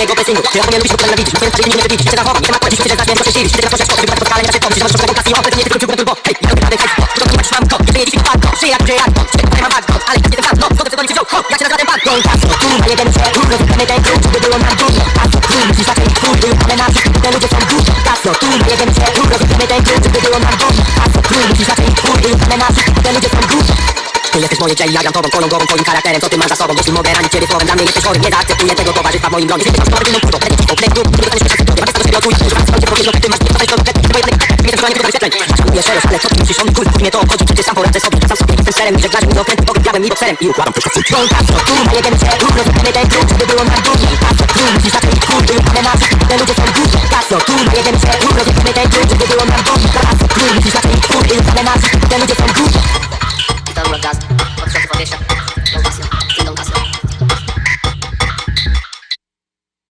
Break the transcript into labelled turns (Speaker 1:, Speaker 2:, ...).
Speaker 1: mojego pressingu Ty zapomniałem lubić, bo nienawidzisz Twoje twarzy nie wybić, się zachowam, nie ma dziś się zacznie prześcilić Ty zaproszę szkoły, wybrać podpalę, nie raczej pomysł Że możesz okazji, o, nie tylko ciągle turbo Hej, ja robię rady, hej, to to masz mam to Nie wyjedziesz mi padko, żyję jak żyję jak to Czekaj, tutaj mam bagno, ale nie ten No, zgodę, co do nich wziął, ho, ja cię nazywam bagno tu, na jeden cel, tu, rozwijamy ten klub Żeby było nam dużo, kasno, tu, musisz zacząć twój Ale na wszystkich te ludzie są dużo tu, na jeden cel, tu, rozwijamy ten klub Żeby było nam dużo, kasno, tu, musisz zacząć twój Ale na wszystkich te ludzie są dużo jesteś moje dzień, ja gram tobą, twoją głową, twoim charakterem. Co ty masz za sobą, jeśli mogę ranić ciebie słowem Dla mnie jesteś chorym, nie zaakceptuję tego towarzystwa w moim gronie. Jesteś masz inną kurwą, będę ci pokrętu Nie dostaniesz pierwszy tytuł, nie ma do siebie odczuć Używam swoje powiedzą, ty masz nie dostaniesz do konkretnych Twoje pleki, nie też nie tylko wyświetleń Szanuję szerość, ale co ty musisz on kurwa mnie to obchodzi Przecież sam poradzę sobie, sam sobie jestem serem I żeglasz mi do okrętu, pogryw białym i bokserem I układam wszystko w twój tron Kasno, tu, na jeden cel,